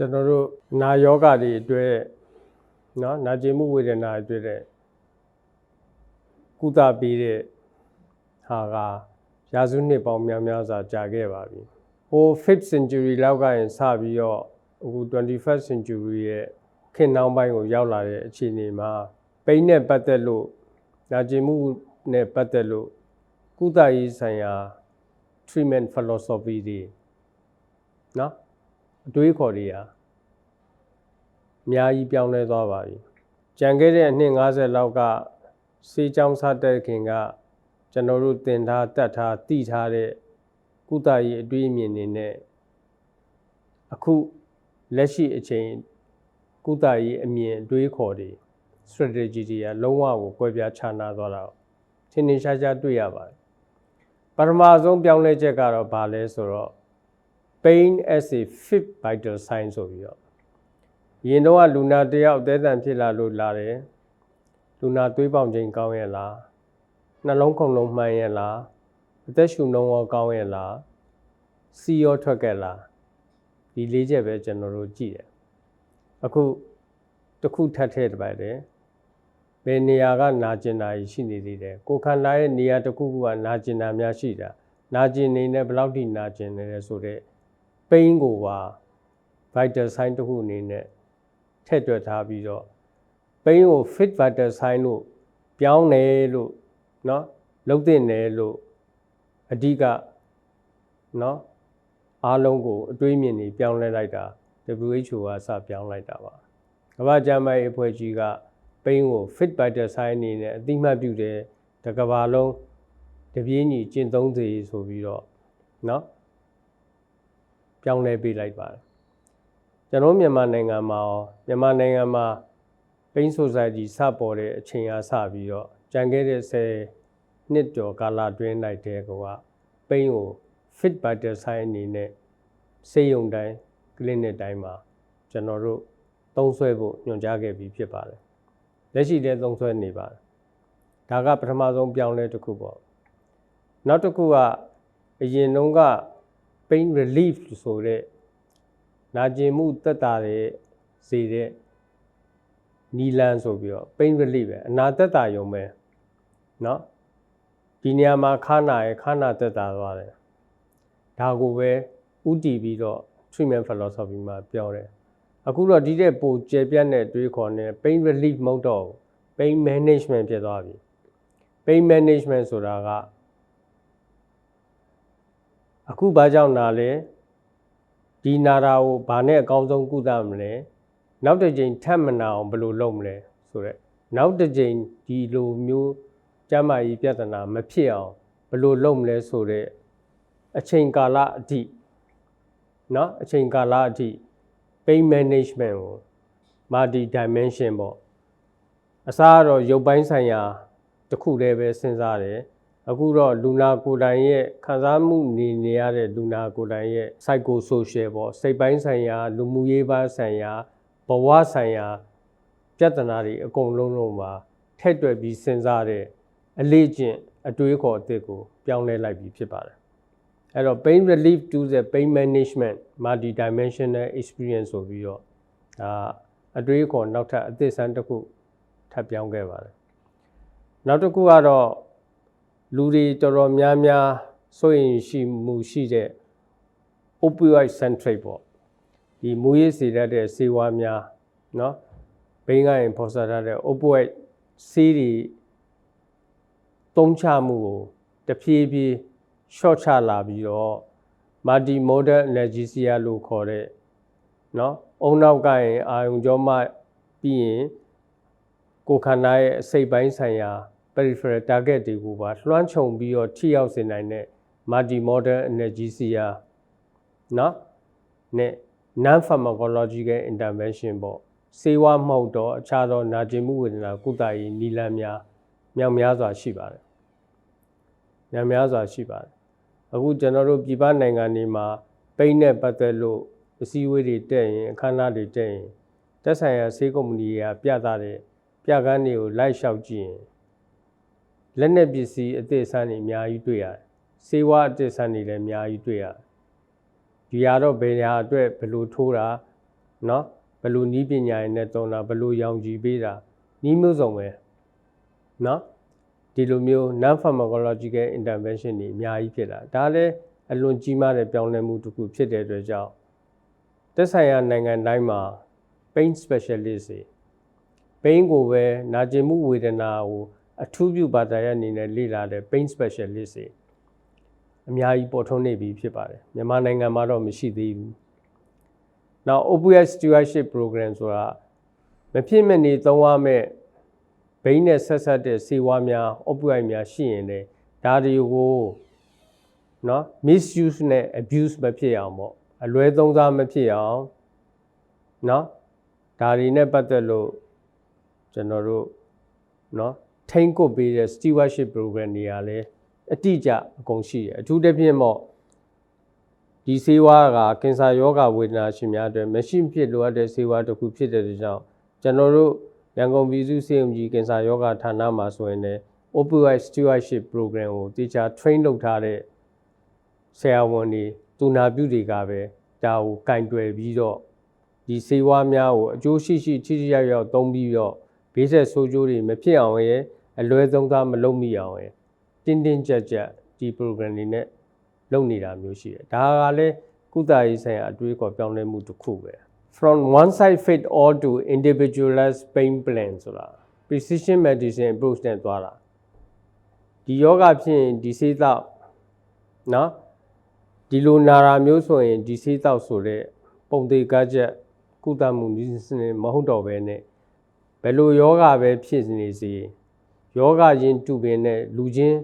ကျွန်တော်တို့နာယောဂတွေအတွက်နော်နာကျင်မှုဝေဒနာအတွက်တဲ့ကုသပေးတဲ့ဟာကရာစုနှစ်ပေါင်းများများစွာကြာခဲ့ပါပြီ။ဟို fifth century လောက်ကရင်စပြီးတော့အခု 21st century ရဲ့ခင်နောက်ပိုင်းကိုရောက်လာတဲ့အခြေအနေမှာပိန်းနဲ့ပတ်သက်လို့နာကျင်မှုနဲ့ပတ်သက်လို့ကုသရေးဆိုင်ရာ treatment philosophy တွေနော် အတွေးခေါ်တွေဟာအများကြီးပြောင်းလဲသွားပါပြီ။ကြံခဲ့တဲ့အနှစ်50လောက်ကစေးချောင်းစားတဲ့ခင်ကကျွန်တော်တို့တင်ထားတတ်ထားတည်ထားတဲ့ကုသရေးအတွေးအမြင်တွေနဲ့အခုလက်ရှိအချိန်ကုသရေးအမြင်အတွေးခေါ်တွေ strategy တွေကလုံးဝကိုကွဲပြားခြားနားသွားတာကိုထင်ထင်ရှားရှားတွေ့ရပါတယ်။ပထမဆုံးပြောင်းလဲချက်ကတော့ဘာလဲဆိုတော့ pain as a fit vital sign ဆိုပြီးတော့ရင်တော့လူနာတယောက်အသေးအံဖြစ်လာလို့လာတယ်လူနာသွေးပေါင်ချိန်ကောင်းရဲ့လားနှလုံးခုန်လုံးမှန်ရဲ့လားအသက်ရှူနှုံးရောကောင်းရဲ့လားစီရောထွက်ခဲ့လားဒီလေးချက်ပဲကျွန်တော်တို့ကြည့်တယ်အခုတစ်ခုထပ်ထည့်တပိုက်တယ်ဘယ်နေရာကနာကျင်တာရှိနေသေးတယ်ကိုခန္ဓာရဲ့နေရာတစ်ခုခုကနာကျင်တာများရှိတာနာကျင်နေနဲ့ဘယ်လောက်ထိနာကျင်နေလဲဆိုတော့ ပိန်းကိုပါ vital sign တစ်ခုအနေနဲ့ထည့်တွက်ထားပြီးတော့ပိန်းကို fit vital sign လို့ပြောင်းတယ်လို့เนาะလုံးတင်တယ်လို့အဓိကเนาะအားလုံးကိုအတွေးမြင်နေပြောင်းလဲလိုက်တာ WHO ကစပြောင်းလိုက်တာပါကမ္ဘာ့ကျန်းမာရေးအဖွဲ့ကြီးကပိန်းကို fit vital sign အနေနဲ့အတိမတ်ပြုတယ်တကဘာလုံးတပြေးညီကျင့်သုံးစေဆိုပြီးတော့เนาะ ပြောင်းလဲပေးလိုက်ပါတယ်ကျွန်တော်မြန်မာနိုင်ငံမှာမြန်မာနိုင်ငံမှာ Pain Society စပေါ်တဲ့အချိန်အားစပြီးတော့ကြံခဲ့တဲ့10နှစ်ကျော်ကာလတွင်းလိုက်တဲ့ကောပိန်းကို fit vital sign အနေနဲ့စေယုံတိုင်း clinic တိုင်းမှာကျွန်တော်တို့သုံးဆွဲဖို့ညွှန်ကြားခဲ့ပြီးဖြစ်ပါတယ်လက်ရှိလည်းသုံးဆွဲနေပါတယ်ဒါကပထမဆုံးပြောင်းလဲတစ်ခုပေါ့နောက်တစ်ခုကအရင်တုန်းက pain relief ဆိုတဲ့နာကျင်မှုတက်တာတဲ့စေတဲ့နီလန်ဆိုပြီးတော့ pain relief ပဲအနာတက်တာယုံပဲเนาะဒီနေရာမှာခါနာရခါနာတက်တာသွားတယ်ဒါကိုပဲဥတည်ပြီးတော့ treatment philosophy မှာပြောတယ်အခုတော့ဒီတဲ့ပိုကျေပြတ်တဲ့တွေးခေါ်နေ pain relief မဟုတ်တော့ pain management ဖြစ်သွားပြီ pain management ဆိုတာက အခုဘာကြောင့်နာလဲဒီနာတာကိုဘာနဲ့အကောင်းဆုံးကုသမလဲနောက်တစ်ကြိမ်ထပ်မနာအောင်ဘယ်လိုလုပ်မလဲဆိုတော့နောက်တစ်ကြိမ်ဒီလိုမျိုးကျန်းမာရေးပြဿနာမဖြစ်အောင်ဘယ်လိုလုပ်မလဲဆိုတော့အချိန်ကာလအထိเนาะအချိန်ကာလအထိ pain management ကို multi dimension ပေါ့အစားတော့ရုပ်ပိုင်းဆိုင်ရာတစ်ခုတည်းပဲစဉ်းစားတယ် အခုတော့လူနာကိုယ်တိုင်ရဲ့ခံစားမှုနေနေရတဲ့လူနာကိုယ်တိုင်ရဲ့ psycho social ပေါ့စိတ်ပိုင်းဆိုင်ရာ လူမှုရေးပိုင်းဆိုင်ရာဘဝဆိုင်ရာပြဿနာတွေအကုန်လုံးလုံးမှာထည့်တွက်ပြီးစဉ်းစားတဲ့အလေးကျင့်အတွေးခေါ်အသစ်ကိုပြောင်းလဲလိုက်ပြီးဖြစ်ပါတယ်အဲ့တော့ pain relief to the pain management multi dimensional experience ဆိုပြီးတော့ဒါအတွေးခေါ်နောက်ထပ်အသစ်ဆန်းတစ်ခုထပ်ပြောင်းခဲ့ပါတယ်နောက်တစ်ခုကတော့ လူတွေတော်တော်များများစိုးရင်ရှိမှုရှိတဲ့ opioid centric ပေါ့ဒီမူရည်စေတတ်တဲ့ဆေးဝါးများเนาะဘိန်းကရင်ဖော်ဆက်ထားတဲ့ opioid ဆေးတွေသုံးချမှုကိုတဖြည်းဖြည်း short ချလာပြီးတော့ multi modal analgesia လို့ခေါ်တဲ့เนาะအုံနောက်ကရင်အာယုံကြောမှပြီးရင်ကိုယ်ခန္ဓာရဲ့အစိတ်ပိုင်းဆိုင်ရာ peripheral target တွေကိုပါလွှမ်းခြုံပြီးတော့ထိရောက်စေနိုင်တဲ့ multi modal analgesia နော်နဲ့ non pharmacological intervention ပေါ့ဆေးဝါးမဟုတ်တော့အခြားသောနာကျင်မှုဝေဒနာကုသရေးနည်းလမ်းများမြောက်များစွာရှိပါတယ်။မြောက်များစွာရှိပါတယ်။အခုကျွန်တော်တို့ပြည်ပနိုင်ငံတွေမှာပိန်းနဲ့ပတ်သက်လို့အစည်းအဝေးတွေတက်ရင်အခမ်းအနားတွေတက်ရင်တက်ဆိုင်ရာဆေးကုမ္ပဏီတွေကပြသတဲ့ပြကန်းတွေကိုလိုက်လျှောက်ကြည့်ရင် လက်နက်ပစ္စည်းအသစ်အဆန်းတွေအများကြီးတွေ့ရတယ်။စေဝါအသစ်အဆန်းတွေလည်းအများကြီးတွေ့ရတယ်။ဒီဟာတော့ဘယ်ညာအတွက်ဘလို့ထိုးတာနော်ဘလို့နီးပညာရည်နဲ့တုံတာဘလို့ရောင်ကြည်ပေးတာနီးမျိုးစုံပဲနော်ဒီလိုမျိုး non pharmacological intervention တွေအများကြီးဖြစ်လာဒါလည်းအလွန်ကြီးမားတဲ့ပြောင်းလဲမှုတစ်ခုဖြစ်တဲ့အတွက်ကြောင့်သက်ဆိုင်ရာနိုင်ငံတိုင်းမှာ pain specialist တွေ pain ကိုပဲနာကျင်မှုဝေဒနာကို အထူးပြုဘာသာရပ်အနေနဲ့လေ့လာတဲ့ pain specialist တွေအများကြီးပေါ်ထွန်းနေပြီဖြစ်ပါတယ်မြန်မာနိုင်ငံမှာတော့မရှိသေးဘူး။ Now opioid stewardship program ဆိုတာမဖြစ်မနေသုံးရမယ့်ဘိန်းနဲ့ဆက်ဆက်တဲ့ဆေးဝါးများ opioid များရှိရင်လေဒါတွေကိုနော် misuse နဲ့ abuse မဖြစ်အောင်ပေါ့အလွဲသုံးစားမဖြစ်အောင်နော်ဒါတွေနဲ့ပတ်သက်လို့ကျွန်တော်တို့နော် ထိန်းကွပ်ပေးတဲ့ stewardship program တွေကလည်းအတိအကျအကုန်ရှိတယ်အထူးသဖြင့်ပေါ့ဒီဆေးဝါးကကင်ဆာယောဂဝေဒနာရှင်များအတွက်မရှိမဖြစ်လိုအပ်တဲ့ဆေးဝါးတစ်ခုဖြစ်တဲ့ကြောင့်ကျွန်တော်တို့ရန်ကုန်ပြည်သူ့ဆေးရုံကြီးကင်ဆာယောဂဌာနမှာဆိုရင်လည်း opioid stewardship program ကိုတေချာ train လုပ်ထားတဲ့ဆရာဝန်တွေတူနာပြုတွေကပဲဒါကိုကင်တွယ်ပြီးတော့ဒီဆေးဝါးများကိုအကျိုးရှိရှိထိထိရောက်ရောက်သုံးပြီးတော့ဘေးဆက်ဆိုးကျိုးတွေမဖြစ်အောင်ရဲ့ အလွဲသုံးစားမလုပ်မိအောင်ရဲ့တင်းတင်းကြပ်ကြပ်ဒီ program တွေနဲ့လုပ်နေတာမျိုးရှိတယ်ဒါကလည်းကုသရေးဆိုင်ရာအတွေးခေါ်ပြောင်းလဲမှုတစ်ခုပဲ from one side fit all to individualized pain plan ဆိုတာ precision medicine approach နဲ့သွားတာဒီယောဂဖြစ်ရင်ဒီဆေးသောက်နော်ဒီလိုနာရာမျိုးဆိုရင်ဒီဆေးသောက်ဆိုတဲ့ပုံသေးကားချက်ကုသမှုနည်းစနစ်မဟုတ်တော့ဘဲနဲ့ဘယ်လိုယောဂပဲဖြစ်နေစေ ယောဂရင်းတူပင်နဲ့လူချင်း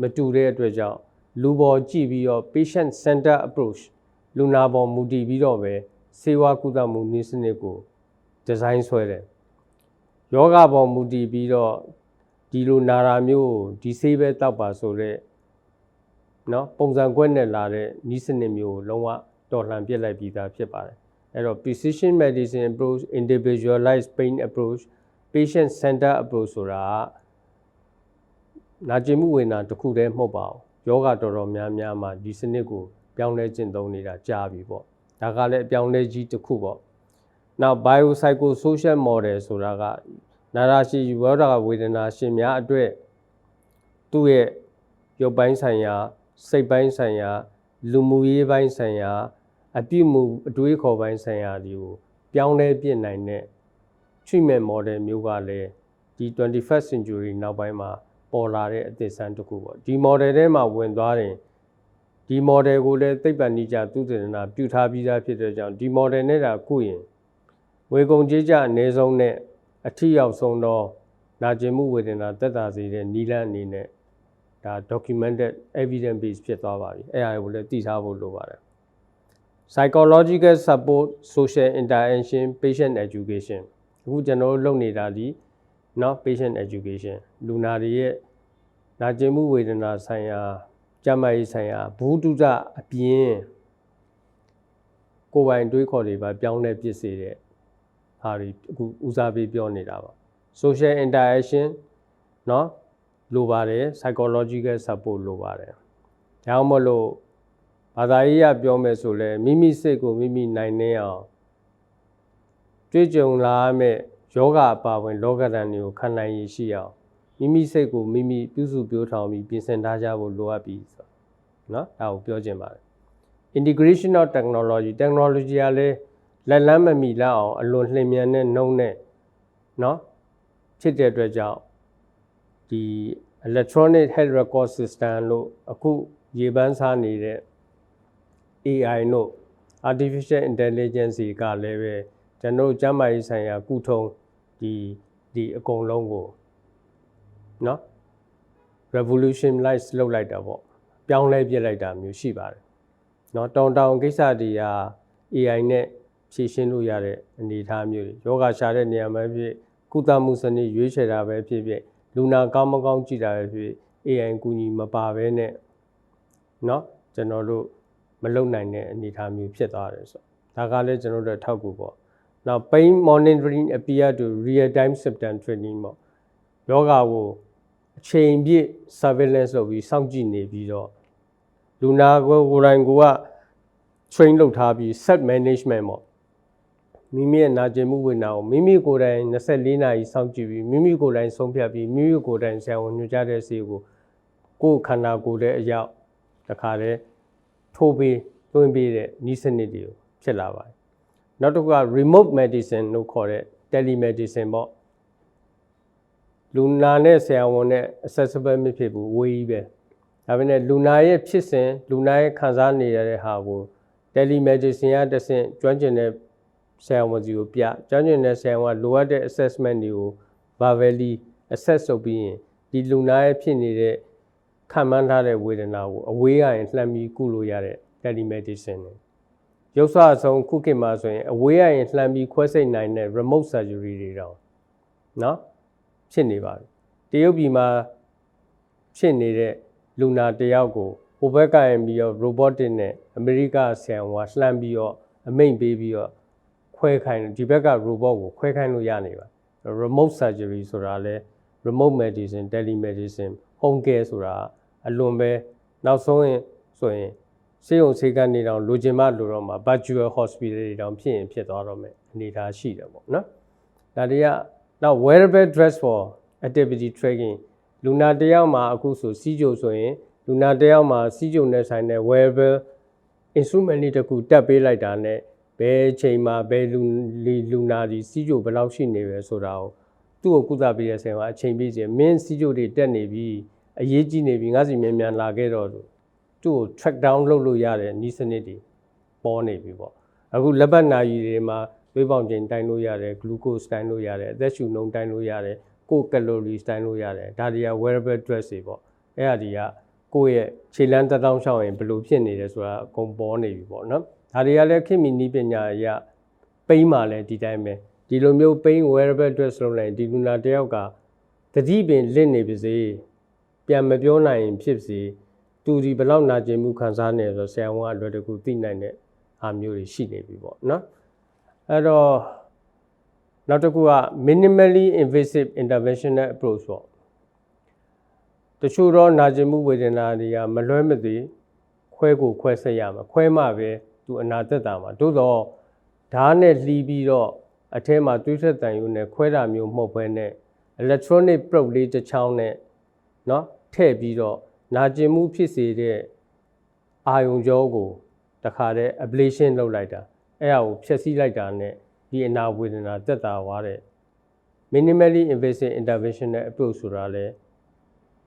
မတူတဲ့အတွက်ကြောင့်လူပေါ်ကြည့်ပြီးတော့ patient center approach လူနာပေါ်မူတည်ပြီးတော့ပဲဆေးဝါးကုသမှုနည်းစနစ်ကိုဒီဇိုင်းဆွဲတယ်ယောဂပေါ်မူတည်ပြီးတော့ဒီလိုနာရာမျိုးကိုဒီဆေးပဲတောက်ပါဆိုတော့နော်ပုံစံကွက်နဲ့လာတဲ့နည်းစနစ်မျိုးကိုလုံးဝတော်လှန်ပြစ်လိုက်ပြီးသားဖြစ်ပါတယ်အဲ့တော့ precision medicine approach individualized pain approach patient center approach ဆိုတာက နာကျင်မှုဝေဒနာတစ်ခုတည်းမဟုတ်ပါဘူးယောဂတော်တော်များများမှာဒီစနစ်ကိုပြောင်းလဲကျင့်သုံးနေတာကြားပြီပေါ့ဒါကလည်းအပြောင်းလဲကြီးတစ်ခုပေါ့နောက် biopsychosocial model ဆိုတာကနာရာရှိယောဂဝေဒနာရှင်များအတွက်သူ့ရဲ့ရုပ်ပိုင်းဆိုင်ရာစိတ်ပိုင်းဆိုင်ရာလူမှုရေးပိုင်းဆိုင်ရာအပြုမှုအတွေးခေါ်ပိုင်းဆိုင်ရာတွေကိုပြောင်းလဲပြစ်နိုင်တဲ့ treatment model မျိုးကလည်းဒီ 21st century နောက်ပိုင်းမှာ ပေါ်လာတဲ့အသစ်ဆန်းတစ်ခုပေါ့ဒီ model ထဲမှာဝင်သွားရင်ဒီ model ကိုလည်းသိပ္ပံနိကြသုတေသနာပြုထားပြီးသားဖြစ်တဲ့ကြောင့်ဒီ model နဲ့တာကုရင်ဝေကုံကြေးကြအနည်းဆုံးနဲ့အထီရောက်ဆုံးသောနာကျင်မှုဝေဒနာတက်တာစေတဲ့နီလန်းအနေနဲ့ဒါ documented evidence base ဖြစ်သွားပါပြီအဲ့ဒါကိုလည်းသိထားဖို့လိုပါတယ် psychological support social interaction patient education အခုကျွန်တော်တို့လုပ်နေတာဒီ เนาะ patient education လူနာတွေရဲ့နာကျင်မှုဝေဒနာဆိုင်ရာကျန်းမာရေးဆိုင်ရာဘူးတုဒအပြင်ကိုယ်ပိုင်တွေးခေါ်တွေပါပြောင်းလဲပြစ်စေတဲ့ဟာတွေအခုဦးစားပေးပြောနေတာပါ social interaction เนาะလိုပါတယ် psychological support လိုပါတယ်။ဒါမှမဟုတ်ဘာသာရေးရပြောမယ်ဆိုလဲမိမိစိတ်ကိုမိမိနိုင်နေအောင်ကြွေးကြုံလာမဲ့ ယောဂအပါဝင်လောကဓာတ်တွေကိုခံနိုင်ရည်ရှိအောင်မိမိစိတ်ကိုမိမိပြုစုပြောထောင်ပြီးပြင်ဆင်ထားကြဖို့လိုအပ်ပြီဆိုနော်ဒါကိုပြောချင်ပါတယ် integration of technology technology ကလည်းလက်လန်းမမီလောက်အောင်အလွန်လျင်မြန်တဲ့နှုံနဲ့နော်ဖြစ်တဲ့အတွက်ကြောင့်ဒီ electronic head record system လို့အခုရေပန်းစားနေတဲ့ AI တို့ artificial intelligence ကလည်းပဲကျွန်တော်ကျမ်းမာရေးဆိုင်ရာကုထုံး ဒီဒီအကုန်လုံးကိုเนาะ revolutionize လုပ်လိုက်တာပေါ့ပြောင်းလဲပြစ်လိုက်တာမျိုးရှိပါတယ်เนาะတောင်တောင်ကိစ္စတွေက AI နဲ့ဖြည့်ရှင်းလို့ရတဲ့အနေအထားမျိုးတွေယောဂရှာတဲ့နေရာမှာဖြစ်ကုသမှုစနစ်ရွေးချယ်တာပဲဖြစ်ဖြစ်လူနာကောင်းမကောင်းကြည့်တာပဲဖြစ် AI ကူညီမပါဘဲနဲ့เนาะကျွန်တော်တို့မလုံနိုင်တဲ့အနေအထားမျိုးဖြစ်သွားတယ်ဆိုဒါကလည်းကျွန်တော်တို့ထောက်ကူပေါ့ နောက် pain monitoring appear to real time symptom training ပေါ့ယောဂကိုအချိန်ပြည့် surveillance လုပ်ပြီးစောင့်ကြည့်နေပြီးတော့လူနာကိုကိုယ်တိုင်ကိုက train လုပ်ထားပြီး set management ပေါ့မိမိရဲ့နာကျင်မှုဝေဒနာကိုမိမိကိုယ်တိုင်24နာရီစောင့်ကြည့်ပြီးမိမိကိုယ်တိုင်ဆုံးဖြတ်ပြီးမိမိကိုယ်တိုင်ဆရာဝန်ညွှန်ကြားတဲ့ဆေးကိုကိုယ်ခန္ဓာကိုယ်ရဲ့အရောက်တခါတည်းထိုးပြီးသွင်းပြီးတဲ့ဤစနစ်တွေကိုဖြစ်လာပါတယ် နောက်တစ်ခုက remote medicine လို့ခေါ်တဲ့ telemedicine ပေါ့လူနာနဲ့ဆရာဝန်နဲ့ accessible မဖြစ်ဘူးဝေးကြီးပဲဒါပေမဲ့လူနာရဲ့ဖြစ်စဉ်လူနာရဲ့ခံစားနေရတဲ့ဟာကို telemedicine ကတစ်ဆင့်ကျွမ်းကျင်တဲ့ဆရာဝန်စီကိုပြကျွမ်းကျင်တဲ့ဆရာဝန်ကလိုအပ်တဲ့ assessment တွေကို verbally assess လုပ်ပြီးရင်ဒီလူနာရဲ့ဖြစ်နေတဲ့ခံမှန်းထားတဲ့ဝေဒနာကိုအဝေးရရင်လှမ်းပြီးကုလို့ရတဲ့ telemedicine တွေ ရုပ်ဆအဆုံးခုခေတ်မှာဆိုရင်အဝေးရရင်လှမ်းပြီးခွဲစိတ်နိုင်တဲ့ remote surgery တွေတောင်နော်ဖြစ်နေပါပြီတရုတ်ပြည်မှာဖြစ်နေတဲ့လူနာတယောက်ကိုဟိုဘက်ကရင်ပြီးတော့ robotic နဲ့အမေရိကဆန်ဝါလှမ်းပြီးတော့အမိန့်ပေးပြီးတော့ခွဲခိုင်းဒီဘက်က robot ကိုခွဲခိုင်းလို့ရနေပါ remote surgery ဆိုတာလဲ remote medicine telemedicine home care ဆိုတာအလွန်ပဲနောက်ဆုံးရင်ဆိုရင် စေယုံစေကန်းနေတော့လိုချင်မှလိုတော့မှာ virtual hospital တွေတောင်ဖြစ်ရင်ဖြစ်သွားတော့မယ်အနေအထားရှိတယ်ပေါ့နော်ဒါတွေကနောက် wearable dress for activity tracking လူနာတစ်ယောက်မှာအခုဆိုစီးကြိုဆိုရင်လူနာတစ်ယောက်မှာစီးကြိုနဲ့ဆိုင်တဲ့ wearable instrument လေးတစ်ခုတက်ပေးလိုက်တာနဲ့ဘယ်ချိန်မှာဘယ်လူလူလူနာဒီစီးကြိုဘယ်လောက်ရှိနေပဲဆိုတာကိုသူ့ကိုကုသပေးရဆင်ကအချိန်ပြည့်စင်မင်းစီးကြိုတွေတက်နေပြီအရေးကြီးနေပြီငါစီမြန်မြန်လာခဲ့တော့ သူ့ကို track down လုပ်လို့ရတဲ့ဤစနစ်တွေပေါ်နေပြီပေါ့အခုလက်ပတ်နာရီတွေမှာသွေးပေါင်ချိန်တိုင်းလို့ရတယ် glucose တိုင်းလို့ရတယ်အသက်ရှူနှုန်းတိုင်းလို့ရတယ်ကိုယ် calories တိုင်းလို့ရတယ်ဒါတွေက wearable dress တွေပေါ့အဲ့ဒါတွေကကိုယ့်ရဲ့ခြေလမ်းတစ်တောင်းရှောင်းရင်ဘယ်လိုဖြစ်နေတယ်ဆိုတာအကုန်ပေါ်နေပြီပေါ့နော်ဒါတွေကလည်းခေတ်မီနည်းပညာအရပိန်းမှလည်းဒီတိုင်းပဲဒီလိုမျိုးပိန်း wearable dress လုပ်လိုက်ဒီလူနာတယောက်ကတတိပင်လင့်နေပါစေပြန်မပြောနိုင်ရင်ဖြစ်စေ သူဒီဘယ်လောက်နာကျင်မှုခံစားနေဆိုဆရာဝန်ကအလွယ်တကူသိနိုင်တဲ့အားမျိုးတွေရှိနေပြီပေါ့နော်အဲ့တော့နောက်တစ်ခုက minimally invasive interventional approach ပေါ့တချို့တော့နာကျင်မှုဝေဒနာတွေကမလွဲမသွေခွဲကိုခွဲဆက်ရမှာခွဲမှပဲသူအနာသက်တာမှာသို့တော့ဓာတ်နဲ့လှီးပြီးတော့အထဲမှာသွေးထွက်တန်ရုံနဲ့ခွဲတာမျိုးမဟုတ်ဘဲနဲ့ electronic probe လေးတစ်ချောင်းနဲ့เนาะထည့်ပြီးတော့ နာကျင်မှုဖြစ်စေတဲ့အာယုံကြောကိုတခါတည်း ablation လုပ်လိုက်တာအဲ့ဒါကိုဖျက်ဆီးလိုက်တာနဲ့ဒီအနာဝေဒနာတက်တာသွားတဲ့ minimally invasive interventional approach ဆိုတာလဲ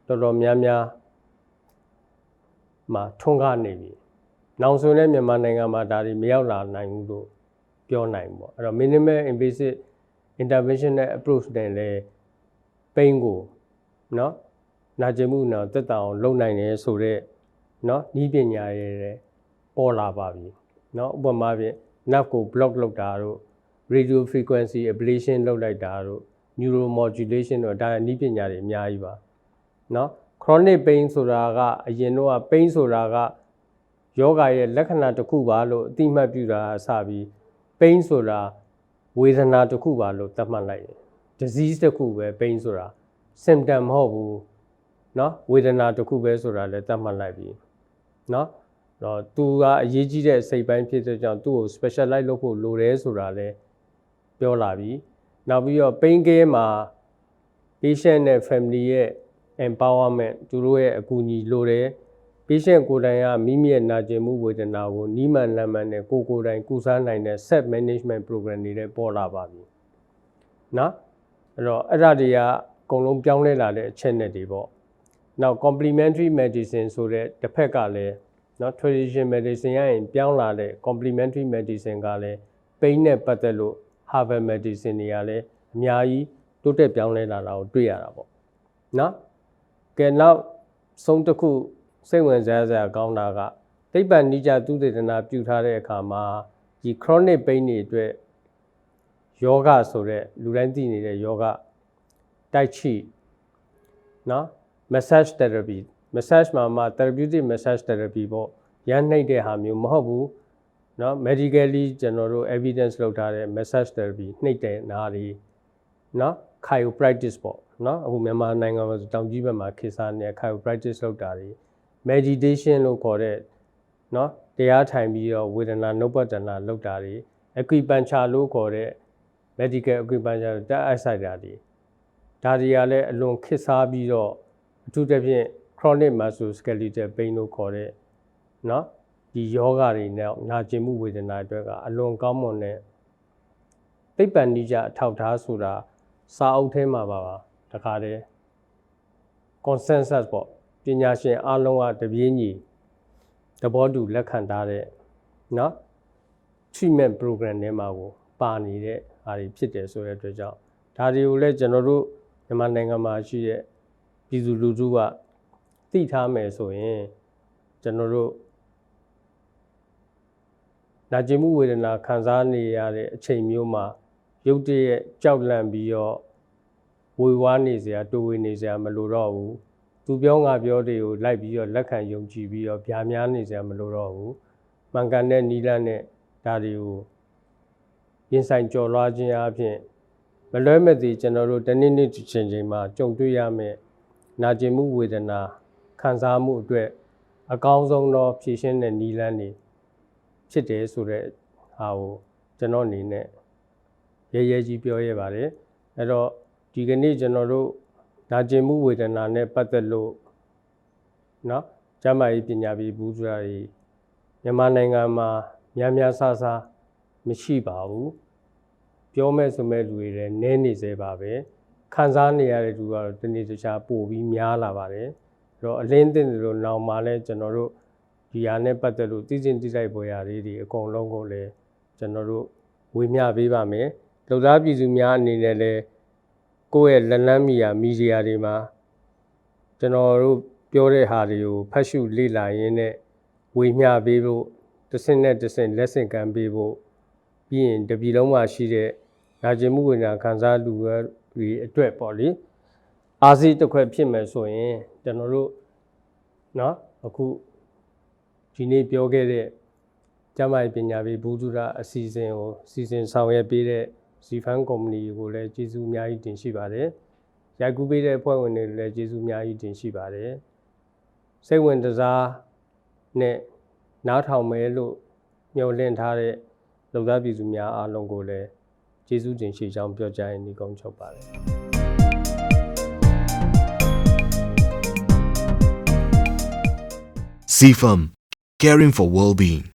တော်တော်များများမှာထွန်းကားနေပြီ။နောက်ဆိုလည်းမြန်မာနိုင်ငံမှာဒါတွေမရောက်လာနိုင်ဘူးလို့ပြောနိုင်ပေါ့။အဲ့တော့ minimal invasive interventional approach နဲ့လည်းပိန်းကိုနော် နာကျင်မှုနာတက်တာအောင်လုပ်နိုင်တယ်ဆိုတော့เนาะဤပညာရဲ့ပေါ်လာပါပြီเนาะဥပမာဖြင့် nerve ကို block လုပ်တာတို့ radio frequency ablation လုပ်လိုက်တာတို့ neuromodulation တို့ဒါနည်းပညာတွေအများကြီးပါเนาะ chronic pain ဆိုတာကအရင်တော့ pain ဆိုတာကယောဂရဲ့လက္ခဏာတစ်ခုပါလို့အတိမတ်ပြုတာအစပြီး pain ဆိုတာဝေဒနာတစ်ခုပါလို့သတ်မှတ်လိုက်တယ် disease တစ်ခုပဲ pain ဆိုတာ symptom မဟုတ်ဘူး နော်ဝေဒနာတစ်ခုပဲဆိုတာလည်းသတ်မှတ်လိုက်ပြီနော်တော့သူကအရေးကြီးတဲ့စိတ်ပိုင်းဖြစ်တဲ့ကြောင့်သူ့ကို specialize လုပ်ဖို့လိုတယ်ဆိုတာလည်းပြောလာပြီနောက်ပြီးတော့ pain care မှာ patient နဲ့ family ရဲ့ empowerment သူတို့ရဲ့အကူအညီလိုတယ် patient ကိုယ်တိုင်ကမိမိရဲ့နာကျင်မှုဝေဒနာကိုနီးမှန်လမ်းမှန်နဲ့ကိုယ်ကိုယ်တိုင်ကုစားနိုင်တဲ့ set management program တွေလည်းပေါ်လာပါပြီနော်အဲ့တော့အဲ့ဒါတွေကအကုန်လုံးပြောင်းလဲလာတဲ့အချက်အလက်တွေပေါ့ နောက် complementary medicine ဆိုတဲ့တစ်ဖက်ကလည်းနော် traditional medicine ရရင်ပြောင်းလာတဲ့ complementary medicine ကလည်း pain နဲ့ပတ်သက်လို့ herbal medicine တွေကလည်းအများကြီးတိုးတက်ပြောင်းလဲလာတာကိုတွေ့ရတာပေါ့နော်ကဲနောက်ဆုံးတစ်ခုစိတ်ဝင်စားစရာကောင်းတာကသိပ္ပံနိကြသုတေသနာပြုထားတဲ့အခါမှာဒီ chronic pain တွေအတွက်ယောဂဆိုတဲ့လူတိုင်းသိနေတဲ့ယောဂတိုက်ချိနော် massage therapy massage မှာမှ therapeutic massage therapy ပေါ့ရမ်းနှိပ်တဲ့ဟာမျိုးမဟုတ်ဘူးเนาะ medically ကျွန်တော်တို့ evidence လုပ်ထားတဲ့ massage therapy နှိပ်တဲ့နားတွေเนาะ chiropractic ပေါ့เนาะအခုမြန်မာနိုင်ငံမှာတောင်ကြီးဘက်မှာခေတ်စားနေတဲ့ chiropractic လုပ်တာတွေ meditation လို့ခေါ်တဲ့เนาะတရားထိုင်ပြီးတော့ဝေဒနာနှုတ်ပတ်တနာလုပ်တာတွေ acupuncture လို့ခေါ်တဲ့ medical acupuncture တက်အပ်ဆိုင်တာဒီဒါတွေကလည်းအလွန်ခက်စားပြီးတော့ အထူးသဖြင့် chronic musculoskeletal pain လို့ခေါ်တဲ့เนาะဒီယောဂတွေနဲ့နာကျင်မှုဝေဒနာတွေအတွက်ကအလွန်ကောင်းမွန်တဲ့သိပ္ပံနည်းကျအထောက်ထားဆိုတာစာအုပ်ထဲမှာပါပါတခါတည်း consensus ပေါ့ပညာရှင်အလုံးကတပြေးညီသဘောတူလက်ခံထားတဲ့เนาะ treatment program ထဲမှာကိုပါနေတဲ့အားတွေဖြစ်တယ်ဆိုတဲ့အတွက်ကြောင့်ဒါတွေကိုလည်းကျွန်တော်တို့မြန်မာနိုင်ငံမှာရှိတဲ့ ပြည်သူလူထုကသိထားမယ်ဆိုရင်ကျွန်တော်တို့နာကျင်မှုဝေဒနာခံစားနေရတဲ့အချိန်မျိုးမှာရုပ်တရက်ကြောက်လန့်ပြီးတော့ဝေဝါးနေစရာတိုးဝေနေစရာမလိုတော့ဘူးသူပြောငါပြောတွေကိုလိုက်ပြီးတော့လက်ခံယုံကြည်ပြီးတော့ဗျာများနေစရာမလိုတော့ဘူးမှန်ကန်တဲ့နီလန်းနဲ့ဒါတွေကိုရင်ဆိုင်ကြော်လွှားခြင်းအပြင်မလွဲမသွေကျွန်တော်တို့တနေ့နေ့ချင်းချင်းမှာကြုံတွေ့ရမယ့် နာကျင်မှုဝေဒနာခံစားမှုအတွက်အကောင်းဆုံးသောဖြည့်ရှင်းတဲ့နီလန်းတွေဖြစ်တယ်ဆိုတဲ့ဟာကိုကျွန်တော်အနေနဲ့ရဲရဲကြီးပြောရပါတယ်အဲ့တော့ဒီကနေ့ကျွန်တော်တို့နာကျင်မှုဝေဒနာနဲ့ပတ်သက်လို့เนาะကျန်းမာရေးပညာပေးဘူးဆိုတာတွေမြန်မာနိုင်ငံမှာများများဆဆမရှိပါဘူးပြောမဲ့ဆိုမဲ့လူတွေလည်းနည်းနေသေးပါပဲ ခံစားနေရတဲ့လူကတော့တနေ့တခြားပိုပြီးများလာပါတယ်အဲ့တော့အလင်းတင်တယ်လို့နောင်မှာလဲကျွန်တော်တို့ဒီဟာနဲ့ပတ်သက်လို့သိစဉ်သိလိုက်ပေါ်ရာလေးတွေအကုန်လုံးကိုလည်းကျွန်တော်တို့ဝေမျှပေးပါမယ်လူသားပြည်သူများအနေနဲ့လည်းကိုယ့်ရဲ့လက်လန်းမီယာမီဒီယာတွေမှာကျွန်တော်တို့ပြောတဲ့ဟာတွေကိုဖတ်ရှုလေ့လာရင်းနဲ့ဝေမျှပေးဖို့တစ်စင်းနဲ့တစ်စင်းလက်ဆင့်ကမ်းပေးဖို့ပြီးရင်တပြည်လုံးမှာရှိတဲ့နာကျင်မှုဝေဒနာခံစားလူ တွေအတွက်ပေါ့လေအာစီတစ်ခွက်ဖြစ်မယ်ဆိုရင်ကျွန်တော်တို့เนาะအခုဒီနေ့ပြောခဲ့တဲ့ကျမ်းမာရေးပညာပေးဘူးသူရအစီအစဉ်ကိုစီစဉ်ဆောင်ရွက်ပေးတဲ့ Zfan Company ကိုလည်းကျေးဇူးအများကြီးတင်ရှိပါတယ်။ရိုက်ကူးပေးတဲ့အဖွဲ့ဝင်တွေလည်းကျေးဇူးအများကြီးတင်ရှိပါတယ်။စိတ်ဝင်တစားနဲ့နားထောင်မယ်လို့မျှော်လင့်ထားတဲ့လူသားပြည်သူများအားလုံးကိုလည်း ကျေးဇူးတင်ရှိကြောင်းပြောကြားရင်းဒီကုန်းချုပ်ပါတယ် CFAM, caring for well-being.